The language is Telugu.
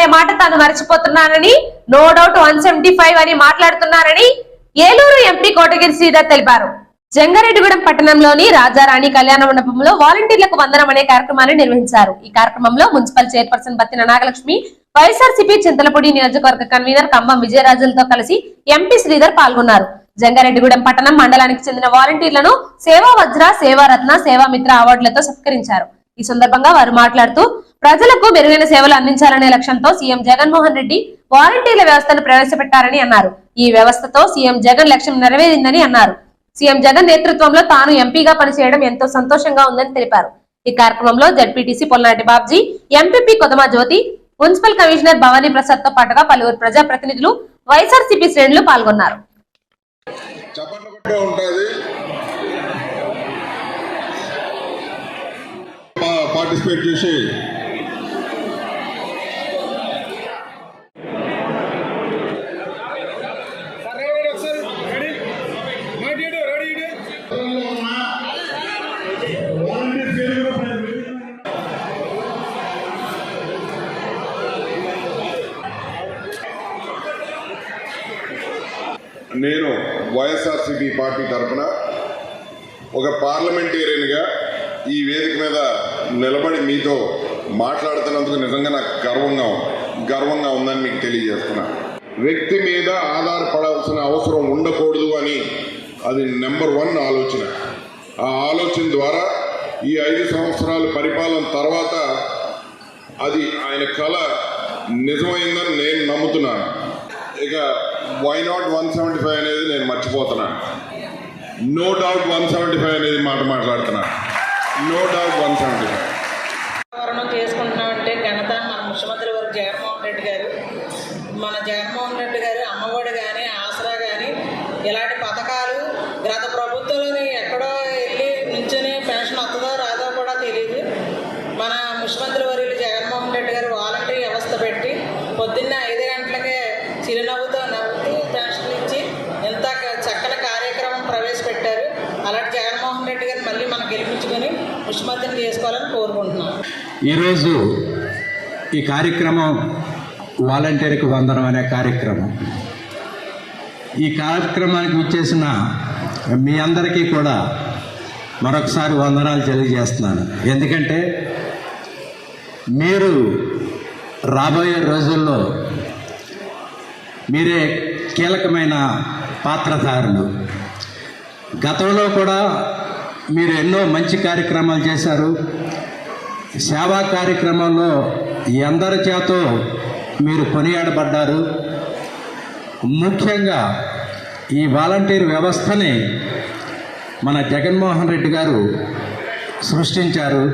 అనే మాట తాను మర్చిపోతున్నానని no doubt one seventy five అని మాట్లాడుతున్నారని ఏలూరు ఎంపీ కోటగిరి శ్రీధర్ తెలిపారు. జంగారెడ్డిగూడెం పట్టణంలోని రాజారాణి కళ్యాణ మండపంలో వాలంటీర్లకు వందనం అనే కార్యక్రమాన్ని నిర్వహించారు. ఈ కార్యక్రమంలో municipal chairperson Battina Nagalakshmi YSRCP Chintalapudi నియోజకవర్గ కన్వీనర్ ఖమ్మం విజయరాజులతో కలిసి ఎంపీ శ్రీధర్ పాల్గొన్నారు. జంగారెడ్డిగూడెం పట్టణం మండలానికి చెందిన వాలంటీర్లను సేవా వజ్ర సేవారత్న సేవామిత్ర అవార్డులతో సత్కరించారు. ఈ సందర్భంగా వారు మాట్లాడుతూ ప్రజలకు మెరుగైన సేవలు అందించాలనే లక్ష్యంతో సీఎం జగన్మోహన్ రెడ్డి వాలంటీర్ల వ్యవస్థను ప్రవేశపెట్టారని అన్నారు. ఈ వ్యవస్థతో సీఎం జగన్ లక్ష్యం నెరవేరిందని అన్నారు. సీఎం జగన్ నేతృత్వంలో తాను ఎంపీగా పనిచేయడం ఎంతో సంతోషంగా ఉందని తెలిపారు. ఈ కార్యక్రమంలో ZPTC Polnati Babji MPP Kodama Jyothi municipal commissioner Bhavani ప్రసాద్తో పాటుగా పలువురు ప్రజాప్రతినిధులు వైఎస్ఆర్సీపీ శ్రేణులు పాల్గొన్నారు. పార్టిసిపేట్ చేసి నేను వైఎస్ఆర్సీపీ పార్టీ తరఫున ఒక పార్లమెంటేరియన్గా ఈ వేదిక మీద నిలబడి మీతో మాట్లాడుతున్నందుకు నిజంగా నాకు గర్వంగా గర్వంగా ఉందని మీకు తెలియజేస్తున్నా. వ్యక్తి మీద ఆధారపడాల్సిన అవసరం ఉండకూడదు అని అది నెంబర్ వన్ ఆలోచన. ఆ ఆలోచన ద్వారా ఈ ఐదు సంవత్సరాల పరిపాలన తర్వాత అది ఆయన కళ నిజమైందని నేను నమ్ముతున్నాను. ఇక why not one seventy five అనేది నేను మర్చిపోతున్నాను no doubt one seventy five అనేది మాట మాట్లాడుతున్నాను no doubt one seventy five వాతావరణం చేసుకుంటున్నామంటే ఘనత మన ముఖ్యమంత్రి వారు జగన్మోహన్ రెడ్డి గారు. మన జగన్మోహన్ రెడ్డి గారు అమ్మఒడి కానీ ఆసరా కానీ ఇలాంటి పథకాలు గత ప్రభుత్వంలోని ఎక్కడో వెళ్ళి నుంచొని పెన్షన్ వస్తుందో రాదో కూడా తెలియదు మన ముఖ్యమంత్రి వర్యులు జగన్మోహన్ రెడ్డి గారు వాలంటీర్ వ్యవస్థ పెట్టి పొద్దున్నే గెలిపించుకొని చేసుకోవాలని కోరుకుంటున్నాం. ఈరోజు ఈ కార్యక్రమం వాలంటీర్కి వందనం అనే కార్యక్రమం. ఈ కార్యక్రమానికి ఇచ్చేసిన మీ అందరికీ కూడా మరొకసారి వందనాలు తెలియజేస్తున్నాను. ఎందుకంటే మీరు రాబోయే రోజుల్లో మీరే కీలకమైన పాత్రధారులు. గతంలో కూడా మీరు ఎన్నో మంచి కార్యక్రమాలు చేశారు. సేవా కార్యక్రమంలో ఎందరి చేతో మీరు కొనియాడబడ్డారు. ముఖ్యంగా ఈ వాలంటీర్ వ్యవస్థని మన జగన్మోహన్ రెడ్డి గారు సృష్టించారు.